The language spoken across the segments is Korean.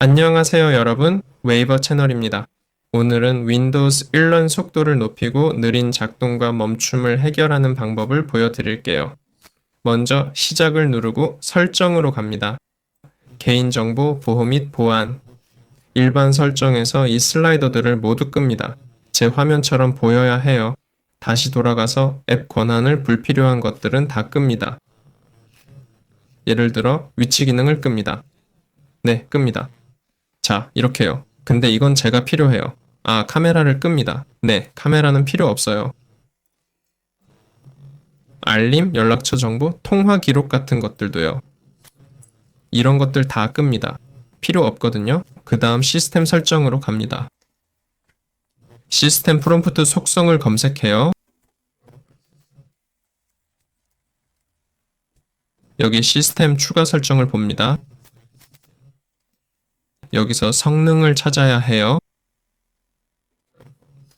안녕하세요 여러분 웨이버 채널입니다. 오늘은 윈도우스 1런 속도를 높이고 느린 작동과 멈춤을 해결하는 방법을 보여드릴게요. 먼저 시작을 누르고 설정으로 갑니다. 개인정보 보호 및 보안 일반 설정에서 이 슬라이더들을 모두 끕니다. 제 화면처럼 보여야 해요. 다시 돌아가서 앱 권한을 불필요한 것들은 다 끕니다. 예를 들어 위치 기능을 끕니다. 네, 끕니다. 자, 이렇게요. 근데 이건 제가 필요해요. 아, 카메라를 끕니다. 네, 카메라는 필요 없어요. 알림, 연락처 정보, 통화 기록 같은 것들도요. 이런 것들 다 끕니다. 필요 없거든요. 그 다음 시스템 설정으로 갑니다. 시스템 프롬프트 속성을 검색해요. 여기 시스템 추가 설정을 봅니다. 여기서 성능을 찾아야 해요.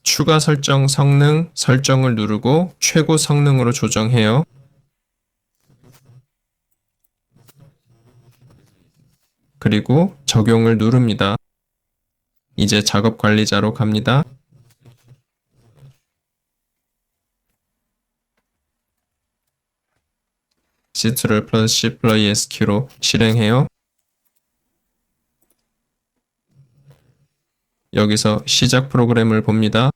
추가 설정 성능 설정을 누르고 최고 성능으로 조정해요. 그리고 적용을 누릅니다. 이제 작업 관리자로 갑니다. 시트를 플러스 C 플러 ESQ로 실행해요. 여기서 시작 프로그램을 봅니다.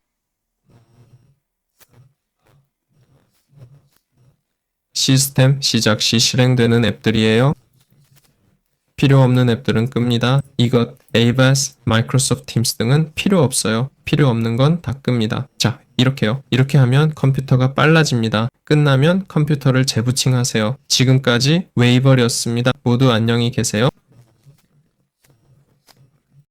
시스템 시작 시 실행되는 앱들이에요. 필요 없는 앱들은 끕니다. 이것, ABAS, 마이크로소프트 팀스 등은 필요 없어요. 필요 없는 건 다 끕니다. 자, 이렇게요. 이렇게 하면 컴퓨터가 빨라집니다. 끝나면 컴퓨터를 재부팅하세요. 지금까지 웨이버리였습니다. 모두 안녕히 계세요.